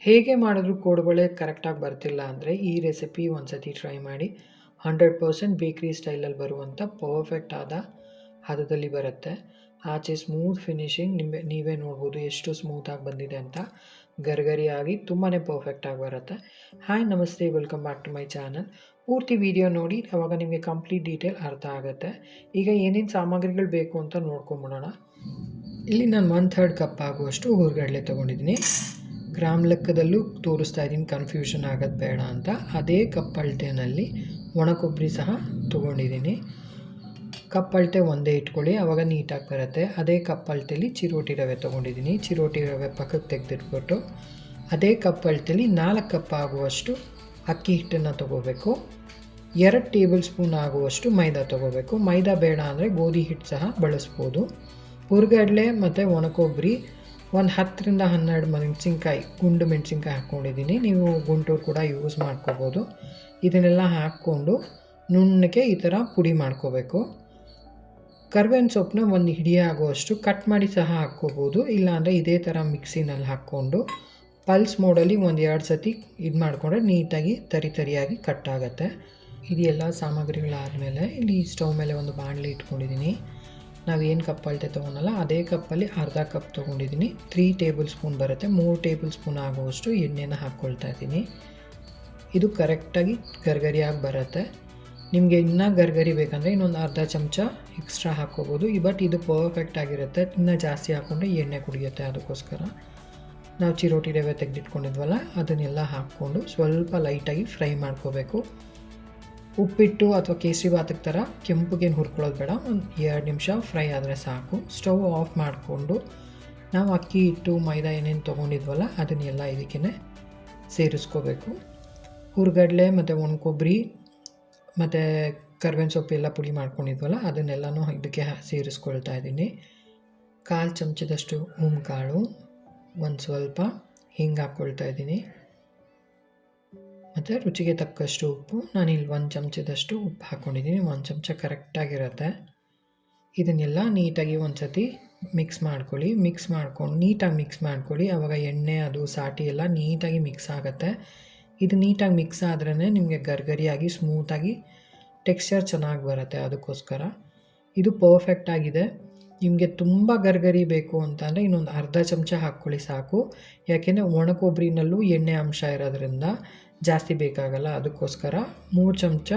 ಹೇಗೆ ಮಾಡಿದ್ರೂ ಕೋಡುಬಳೆ ಕರೆಕ್ಟಾಗಿ ಬರ್ತಿಲ್ಲ ಅಂದರೆ ಈ ರೆಸಿಪಿ ಒಂದು ಸತಿ ಟ್ರೈ ಮಾಡಿ. ಹಂಡ್ರೆಡ್ ಪರ್ಸೆಂಟ್ ಬೇಕ್ರಿ ಸ್ಟೈಲಲ್ಲಿ ಬರುವಂಥ ಪರ್ಫೆಕ್ಟ್ ಆದ ಹದದಲ್ಲಿ ಬರುತ್ತೆ. ಆಚೆ ಸ್ಮೂತ್ ಫಿನಿಶಿಂಗ್ ನಿಮಗೆ ನೀವೇ ನೋಡ್ಬೋದು ಎಷ್ಟು ಸ್ಮೂತಾಗಿ ಬಂದಿದೆ ಅಂತ. ಗರ್ಗರಿಯಾಗಿ ತುಂಬಾ ಪರ್ಫೆಕ್ಟಾಗಿ ಬರುತ್ತೆ. ಹಾಯ್, ನಮಸ್ತೆ, welcome back to my channel. ಪೂರ್ತಿ ವಿಡಿಯೋ ನೋಡಿ, ಅವಾಗ ನಿಮಗೆ ಕಂಪ್ಲೀಟ್ ಡೀಟೇಲ್ ಅರ್ಥ ಆಗುತ್ತೆ. ಈಗ ಏನೇನು ಸಾಮಗ್ರಿಗಳು ಬೇಕು ಅಂತ ನೋಡ್ಕೊಂಬಿಡೋಣ. ಇಲ್ಲಿ ನಾನು ಒನ್ ಥರ್ಡ್ ಕಪ್ ಆಗುವಷ್ಟು ಹುರ್ಗಡ್ಲೆ ತೊಗೊಂಡಿದ್ದೀನಿ. ಗ್ರಾಮ್ ಲೆಕ್ಕದಲ್ಲೂ ತೋರಿಸ್ತಾ ಇದ್ದೀನಿ ಕನ್ಫ್ಯೂಷನ್ ಆಗೋದು ಬೇಡ ಅಂತ. ಅದೇ ಕಪ್ ಅಳತೆನಲ್ಲಿ ಒಣ ಕೊಬ್ಬರಿ ಸಹ ತೊಗೊಂಡಿದ್ದೀನಿ. ಕಪ್ ಅಳತೆ ಒಂದೇ ಇಟ್ಕೊಳ್ಳಿ ಆವಾಗ ನೀಟಾಗಿ ಬರುತ್ತೆ. ಅದೇ ಕಪ್ ಅಳತೆಲಿ ಚಿರೋಟಿ ರವೆ ತೊಗೊಂಡಿದ್ದೀನಿ. ಚಿರೋಟಿ ರವೆ ಪಕ್ಕಕ್ಕೆ ತೆಗೆದಿಟ್ಬಿಟ್ಟು ಅದೇ ಕಪ್ ಅಳತೆಲಿ ನಾಲ್ಕು ಕಪ್ ಆಗುವಷ್ಟು ಅಕ್ಕಿ ಹಿಟ್ಟನ್ನು ತೊಗೋಬೇಕು. ಎರಡು ಟೇಬಲ್ ಸ್ಪೂನ್ ಆಗುವಷ್ಟು ಮೈದಾ ತೊಗೋಬೇಕು. ಮೈದಾ ಬೇಡ ಅಂದರೆ ಗೋಧಿ ಹಿಟ್ಟು ಸಹ ಬಳಸ್ಬೋದು. ಹುರ್ಗಡ್ಲೆ ಮತ್ತು ಒಣಕೊಬ್ಬರಿ ಒಂದು ಹತ್ತರಿಂದ ಹನ್ನೆರಡು ಮೆಣಸಿನ್ಕಾಯಿ, ಗುಂಡು ಮೆಣಸಿನ್ಕಾಯಿ ಹಾಕ್ಕೊಂಡಿದ್ದೀನಿ ನೀವು ಗುಂಟೂರು ಕೂಡ ಯೂಸ್ ಮಾಡ್ಕೋಬೋದು. ಇದನ್ನೆಲ್ಲ ಹಾಕ್ಕೊಂಡು ನುಣ್ಣಗೆ ಈ ಥರ ಪುಡಿ ಮಾಡ್ಕೋಬೇಕು. ಕರ್ಬೇವಿನ ಸೊಪ್ಪನ್ನ ಒಂದು ಹಿಡಿ ಆಗುವಷ್ಟು ಕಟ್ ಮಾಡಿ ಸಹ ಹಾಕ್ಕೋಬೋದು. ಇಲ್ಲಾಂದರೆ ಇದೇ ಥರ ಮಿಕ್ಸಿನಲ್ಲಿ ಹಾಕ್ಕೊಂಡು ಪಲ್ಸ್ ಮೋಡಲ್ಲಿ ಒಂದು ಎರಡು ಸತಿ ಇದು ಮಾಡಿಕೊಂಡ್ರೆ ನೀಟಾಗಿ ತರಿ ತರಿಯಾಗಿ ಕಟ್ ಆಗುತ್ತೆ. ಇದೆಲ್ಲ ಸಾಮಗ್ರಿಗಳಾದಮೇಲೆ ಇಲ್ಲಿ ಸ್ಟವ್ ಮೇಲೆ ಒಂದು ಬಾಣಲಿ ಇಟ್ಕೊಂಡಿದ್ದೀನಿ. ನಾವು ಏನು ಕಪ್ ಅಳತೆ ತೊಗೊಳಲ್ಲ ಅದೇ ಕಪ್ಪಲ್ಲಿ ಅರ್ಧ ಕಪ್ ತೊಗೊಂಡಿದ್ದೀನಿ ತ್ರೀ ಟೇಬಲ್ ಸ್ಪೂನ್ ಬರುತ್ತೆ, ಮೂರು ಟೇಬಲ್ ಸ್ಪೂನ್ ಆಗುವಷ್ಟು ಎಣ್ಣೆನ ಹಾಕ್ಕೊಳ್ತಾ ಇದ್ದೀನಿ ಇದು ಕರೆಕ್ಟಾಗಿ ಗರ್ಗರಿಯಾಗಿ ಬರುತ್ತೆ. ನಿಮಗೆ ಇನ್ನೂ ಗರ್ಗರಿ ಬೇಕಂದರೆ ಇನ್ನೊಂದು ಅರ್ಧ ಚಮಚ ಎಕ್ಸ್ಟ್ರಾ ಹಾಕ್ಕೋಬೋದು ಬಟ್ ಇದು ಪರ್ಫೆಕ್ಟ್ ಆಗಿರುತ್ತೆ. ಇನ್ನೂ ಜಾಸ್ತಿ ಹಾಕ್ಕೊಂಡ್ರೆ ಎಣ್ಣೆ ಕುಡಿಯುತ್ತೆ ಅದಕ್ಕೋಸ್ಕರ. ನಾವು ಚಿರೋಟಿ ರವೆ ತೆಗೆದಿಟ್ಕೊಂಡಿದ್ವಲ್ಲ, ಅದನ್ನೆಲ್ಲ ಹಾಕ್ಕೊಂಡು ಸ್ವಲ್ಪ ಲೈಟಾಗಿ ಫ್ರೈ ಮಾಡ್ಕೋಬೇಕು. ಉಪ್ಪಿಟ್ಟು ಅಥವಾ ಕೇಸರಿ ಭಾತಕ್ಕೆ ಥರ ಕೆಂಪುಗೇನು ಹುರ್ಕೊಳ್ಳೋದು ಬೇಡ. ಒಂದು ಎರಡು ನಿಮಿಷ ಫ್ರೈ ಆದರೆ ಸಾಕು. ಸ್ಟವ್ ಆಫ್ ಮಾಡಿಕೊಂಡು ನಾವು ಅಕ್ಕಿ, ಹಿಟ್ಟು, ಮೈದಾ ಏನೇನು ತೊಗೊಂಡಿದ್ವಲ್ಲ ಅದನ್ನೆಲ್ಲ ಇದಕ್ಕೇ ಸೇರಿಸ್ಕೋಬೇಕು. ಹುರ್ಗಡ್ಲೆ ಮತ್ತು ಒಣ ಕೊಬ್ಬರಿ ಮತ್ತು ಕರ್ಬೇವಿನ ಸೊಪ್ಪು ಎಲ್ಲ ಪುಡಿ ಮಾಡ್ಕೊಂಡಿದ್ವಲ್ಲ ಅದನ್ನೆಲ್ಲನೂ ಇದಕ್ಕೆ ಸೇರಿಸ್ಕೊಳ್ತಾ ಇದ್ದೀನಿ. ಕಾಲು ಚಮಚದಷ್ಟು ಕಾಳು ಒಂದು ಸ್ವಲ್ಪ ಹಿಂಗೆ ಹಾಕ್ಕೊಳ್ತಾ ಇದ್ದೀನಿ. ಮತ್ತು ರುಚಿಗೆ ತಕ್ಕಷ್ಟು ಉಪ್ಪು. ನಾನು ಇಲ್ಲಿ ಒಂದು ಚಮಚದಷ್ಟು ಉಪ್ಪು ಹಾಕ್ಕೊಂಡಿದ್ದೀನಿ ಒಂದು ಚಮಚ ಕರೆಕ್ಟಾಗಿರುತ್ತೆ ಇದನ್ನೆಲ್ಲ ನೀಟಾಗಿ ಒಂದು ಸತಿ ಮಿಕ್ಸ್ ಮಾಡ್ಕೊಳ್ಳಿ. ಮಿಕ್ಸ್ ಮಾಡ್ಕೊಂಡು ನೀಟಾಗಿ ಮಿಕ್ಸ್ ಮಾಡ್ಕೊಳ್ಳಿ. ಆವಾಗ ಎಣ್ಣೆ, ಅದು, ಸಾಟಿ ಎಲ್ಲ ನೀಟಾಗಿ ಮಿಕ್ಸ್ ಆಗುತ್ತೆ. ಇದು ನೀಟಾಗಿ ಮಿಕ್ಸ್ ಆದ್ರೇ ನಿಮಗೆ ಗರ್ಗರಿಯಾಗಿ ಸ್ಮೂತಾಗಿ ಟೆಕ್ಸ್ಚರ್ ಚೆನ್ನಾಗಿ ಬರುತ್ತೆ. ಅದಕ್ಕೋಸ್ಕರ. ಇದು ಪರ್ಫೆಕ್ಟ್ ಆಗಿದೆ. ನಿಮಗೆ ತುಂಬ ಗರ್ಗರಿ ಬೇಕು ಅಂತಂದರೆ ಇನ್ನೊಂದು ಅರ್ಧ ಚಮಚ ಹಾಕ್ಕೊಳ್ಳಿ ಸಾಕು. ಯಾಕೆಂದರೆ ಒಣ ಕೊಬ್ಬರಿನಲ್ಲೂ ಎಣ್ಣೆ ಅಂಶ ಇರೋದ್ರಿಂದ ಜಾಸ್ತಿ ಬೇಕಾಗಲ್ಲ, ಅದಕ್ಕೋಸ್ಕರ ಮೂರು ಚಮಚ,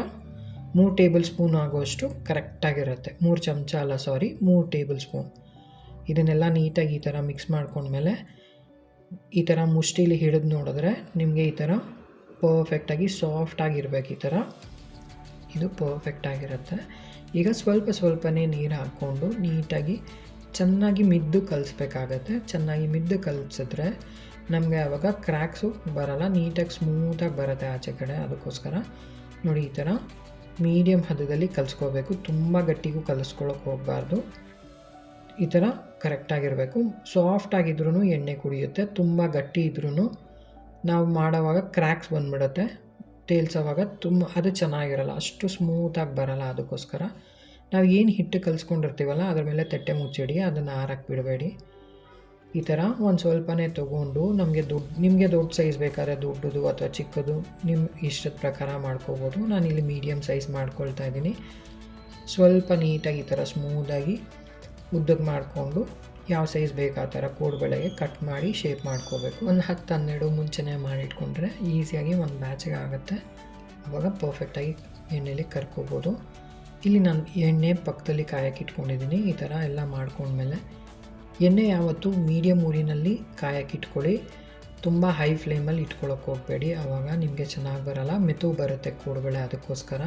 ಮೂರು ಟೇಬಲ್ ಸ್ಪೂನ್ ಆಗುವಷ್ಟು ಕರೆಕ್ಟಾಗಿರುತ್ತೆ ಮೂರು ಚಮಚ ಅಲ್ಲ ಸಾರಿ ಮೂರು ಟೇಬಲ್ ಸ್ಪೂನ್. ಇದನ್ನೆಲ್ಲ ನೀಟಾಗಿ ಈ ಥರ ಮಿಕ್ಸ್ ಮಾಡ್ಕೊಂಡ್ಮೇಲೆ ಈ ಥರ ಮುಷ್ಟಿಲಿ ಹಿಡಿದು ನೋಡಿದ್ರೆ ನಿಮಗೆ ಈ ಥರ ಪರ್ಫೆಕ್ಟಾಗಿ ಸಾಫ್ಟಾಗಿರ್ಬೇಕು ಈ ಥರ. ಇದು ಪರ್ಫೆಕ್ಟಾಗಿರುತ್ತೆ ಈಗ ಸ್ವಲ್ಪ ಸ್ವಲ್ಪನೇ ನೀರು ಹಾಕ್ಕೊಂಡು ನೀಟಾಗಿ ಚೆನ್ನಾಗಿ ಮಿದ್ದು ಕಲಿಸ್ಬೇಕಾಗತ್ತೆ. ಚೆನ್ನಾಗಿ ಮಿದ್ದು ಕಲಿಸಿದ್ರೆ ನಮಗೆ ಆವಾಗ ಕ್ರ್ಯಾಕ್ಸು ಬರೋಲ್ಲ, ನೀಟಾಗಿ ಸ್ಮೂತಾಗಿ ಬರುತ್ತೆ ಆಚೆ ಕಡೆ. ಅದಕ್ಕೋಸ್ಕರ ನೋಡಿ, ಈ ಥರ ಮೀಡಿಯಮ್ ಹದದಲ್ಲಿ ಕಲಿಸ್ಕೋಬೇಕು. ತುಂಬ ಗಟ್ಟಿಗೂ ಕಲಿಸ್ಕೊಳಕ್ಕೆ ಹೋಗಬಾರ್ದು. ಈ ಥರ ಕರೆಕ್ಟಾಗಿರಬೇಕು ಸಾಫ್ಟಾಗಿದ್ರೂ ಎಣ್ಣೆ ಕುಡಿಯುತ್ತೆ. ತುಂಬ ಗಟ್ಟಿ ಇದ್ರೂ ನಾವು ಮಾಡೋವಾಗ ಕ್ರ್ಯಾಕ್ಸ್ ಬಂದ್ಬಿಡುತ್ತೆ. ತೇಲ್ಸೋವಾಗ ತುಂಬ ಅದು ಚೆನ್ನಾಗಿರಲ್ಲ. ಅಷ್ಟು ಸ್ಮೂತಾಗಿ ಬರಲ್ಲ ಅದಕ್ಕೋಸ್ಕರ. ನಾವು ಏನು ಹಿಟ್ಟು ಕಲಿಸ್ಕೊಂಡಿರ್ತೀವಲ್ಲ, ಅದ್ರ ಮೇಲೆ ತಟ್ಟೆ ಮುಚ್ಚಿಡಿ, ಅದನ್ನು ಆರಕ್ಕೆ ಬಿಡಬೇಡಿ. ಈ ಥರ ಒಂದು ಸ್ವಲ್ಪನೇ ತೊಗೊಂಡು ನಮಗೆ ದುಡ್ಡು ನಿಮಗೆ ದೊಡ್ಡ ಸೈಜ್ ಬೇಕಾದ್ರೆ ದೊಡ್ಡದು ಅಥವಾ ಚಿಕ್ಕದು ನಿಮ್ಮ ಇಷ್ಟದ ಪ್ರಕಾರ ಮಾಡ್ಕೋಬೋದು. ನಾನು ಇಲ್ಲಿ ಮೀಡಿಯಮ್ ಸೈಜ್ ಮಾಡ್ಕೊಳ್ತಾ ಇದ್ದೀನಿ. ಸ್ವಲ್ಪ ನೀಟಾಗಿ ಈ ಥರ ಸ್ಮೂದಾಗಿ ಉದ್ದಕ್ಕೆ ಮಾಡಿಕೊಂಡು ಯಾವ ಸೈಜ್ ಬೇಕು ಆ ಥರ ಕೋಡ್ಗಳಿಗೆ ಕಟ್ ಮಾಡಿ ಶೇಪ್ ಮಾಡ್ಕೋಬೇಕು. ಒಂದು ಹತ್ತು ಹನ್ನೆರಡು ಮುಂಚೆನೇ ಮಾಡಿಟ್ಕೊಂಡ್ರೆ ಈಸಿಯಾಗಿ ಒಂದು ಬ್ಯಾಚಿಗೆ ಆಗುತ್ತೆ. ಆವಾಗ ಪರ್ಫೆಕ್ಟಾಗಿ ಎಣ್ಣೆಲಿ ಕರ್ಕೋಬೋದು. ಇಲ್ಲಿ ನಾನು ಎಣ್ಣೆ ಪಕ್ಕದಲ್ಲಿ ಕಾಯಕ್ಕೆ ಇಟ್ಕೊಂಡಿದ್ದೀನಿ. ಈ ಥರ ಎಲ್ಲ ಮಾಡ್ಕೊಂಡ್ಮೇಲೆ ಎಣ್ಣೆ ಯಾವತ್ತೂ ಮೀಡಿಯಮ್ ಊರಿನಲ್ಲಿ ಕಾಯಕ್ಕೆ ಇಟ್ಕೊಳ್ಳಿ. ತುಂಬ ಹೈ ಫ್ಲೇಮಲ್ಲಿ ಇಟ್ಕೊಳ್ಳೋಕೆ ಹೋಗಬೇಡಿ. ಆವಾಗ ನಿಮಗೆ ಚೆನ್ನಾಗಿ ಬರೋಲ್ಲ. ಮೆತು ಬರುತ್ತೆ ಕೋಡುಬಳೆ ಅದಕ್ಕೋಸ್ಕರ.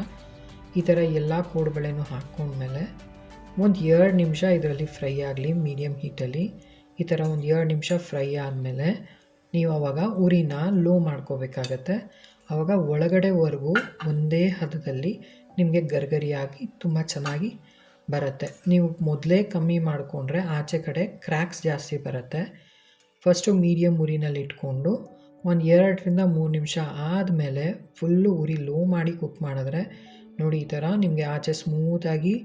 ಈ ಥರ ಎಲ್ಲ ಕೋಡುಬಳೆನೂ ಹಾಕ್ಕೊಂಡ್ಮೇಲೆ ಒಂದು ಎರಡು ನಿಮಿಷ ಇದರಲ್ಲಿ ಫ್ರೈ ಆಗಲಿ ಮೀಡಿಯಮ್ ಹೀಟಲ್ಲಿ ಈ ಥರ ಒಂದು ಎರಡು ನಿಮಿಷ ಫ್ರೈ ಆದಮೇಲೆ ನೀವು ಆವಾಗ ಉರಿನ ಲೋ ಮಾಡ್ಕೋಬೇಕಾಗತ್ತೆ. ಆವಾಗ ಒಳಗಡೆವರೆಗೂ ಒಂದೇ ಹದದಲ್ಲಿ ನಿಮಗೆ ಗರ್ಗರಿಯಾಗಿ ತುಂಬ ಚೆನ್ನಾಗಿ ಬರುತ್ತೆ. ನೀವು ಮೊದಲೇ ಕಮ್ಮಿ ಮಾಡಿಕೊಂಡ್ರೆ ಆಚೆ ಕಡೆ ಕ್ರ್ಯಾಕ್ಸ್ ಜಾಸ್ತಿ ಬರುತ್ತೆ. ಫಸ್ಟು ಮೀಡಿಯಮ್ ಉರಿನಲ್ಲಿ ಇಟ್ಕೊಂಡು ಒಂದು ಎರಡರಿಂದ ಮೂರು ನಿಮಿಷ ಆದಮೇಲೆ ಫುಲ್ಲು ಉರಿ ಲೋ ಮಾಡಿ ಕುಕ್ ಮಾಡಿದ್ರೆ ನೋಡಿ ಈ ಥರ ನಿಮಗೆ ಆಚೆ ಸ್ಮೂತಾಗಿ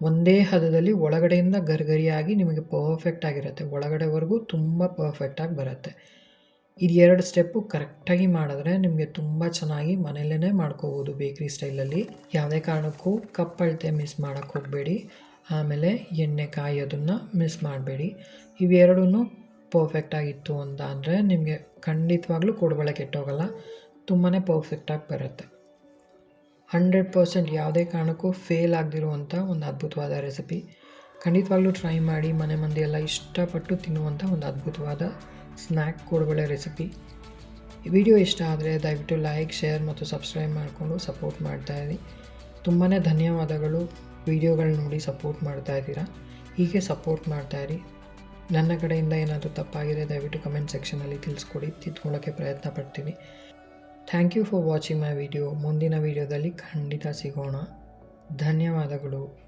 ಒಂದೇ ಹದದಲ್ಲಿ ಒಳಗಡೆಯಿಂದ ಗರಿಗರಿಯಾಗಿ ನಿಮಗೆ ಪರ್ಫೆಕ್ಟ್ ಆಗಿರುತ್ತೆ. ಒಳಗಡೆವರೆಗೂ ತುಂಬ ಪರ್ಫೆಕ್ಟಾಗಿ ಬರುತ್ತೆ. ಇದು ಎರಡು ಸ್ಟೆಪ್ಪು ಕರೆಕ್ಟಾಗಿ ಮಾಡಿದ್ರೆ ನಿಮಗೆ ತುಂಬ ಚೆನ್ನಾಗಿ ಮನೆಯಲ್ಲೇ ಮಾಡ್ಕೋಬೋದು ಬೇಕ್ರಿ ಸ್ಟೈಲಲ್ಲಿ ಯಾವುದೇ ಕಾರಣಕ್ಕೂ ಕಪ್ ಅಳತೆ ಮಿಸ್ ಮಾಡೋಕ್ಕೆ ಹೋಗಬೇಡಿ. ಆಮೇಲೆ ಎಣ್ಣೆ ಕಾಯೋದನ್ನು ಮಿಸ್ ಮಾಡಬೇಡಿ. ಇವೆರಡೂ ಪರ್ಫೆಕ್ಟಾಗಿತ್ತು ಅಂತ ಅಂದರೆ ನಿಮಗೆ ಖಂಡಿತವಾಗ್ಲೂ ಕೊಡಬಳೆ ಕೆಟ್ಟೋಗಲ್ಲ. ತುಂಬಾ ಪರ್ಫೆಕ್ಟಾಗಿ ಬರುತ್ತೆ. ಹಂಡ್ರೆಡ್ ಪರ್ಸೆಂಟ್ ಯಾವುದೇ ಕಾರಣಕ್ಕೂ ಫೇಲ್ ಆಗದಿರುವಂಥ ಒಂದು ಅದ್ಭುತವಾದ ರೆಸಿಪಿ ಖಂಡಿತವಾಗ್ಲೂ ಟ್ರೈ ಮಾಡಿ, ಮನೆ ಎಲ್ಲ ಇಷ್ಟಪಟ್ಟು ತಿನ್ನುವಂಥ ಒಂದು ಅದ್ಭುತವಾದ ಸ್ನ್ಯಾಕ್ ಕೋಡುಬಳೆ ರೆಸಿಪಿ ವಿಡಿಯೋ ಇಷ್ಟ ಆದರೆ ದಯವಿಟ್ಟು ಲೈಕ್ ಶೇರ್ ಮತ್ತು ಸಬ್ಸ್ಕ್ರೈಬ್ ಮಾಡಿಕೊಂಡು ಸಪೋರ್ಟ್ ಮಾಡ್ತಾ ಇದ್ದೀನಿ ತುಂಬಾ ಧನ್ಯವಾದಗಳು ವಿಡಿಯೋಗಳು ನೋಡಿ ಸಪೋರ್ಟ್ ಮಾಡ್ತಾ ಇದ್ದೀರಾ. ಹೀಗೆ ಸಪೋರ್ಟ್ ಮಾಡ್ತಾ ಇರಿ. ನನ್ನ ಕಡೆಯಿಂದ ಏನಾದರೂ ತಪ್ಪಾಗಿದೆ, ದಯವಿಟ್ಟು ಕಮೆಂಟ್ ಸೆಕ್ಷನಲ್ಲಿ ತಿಳಿಸ್ಕೊಡಿ. ತಿದ್ಕೊಳ್ಳೋಕ್ಕೆ ಪ್ರಯತ್ನ ಪಡ್ತೀನಿ. Thank you for watching my video ಮುಂದಿನ ವಿಡಿಯೋದಲ್ಲಿ ಖಂಡಿತ ಸಿಗೋಣ. ಧನ್ಯವಾದಗಳು.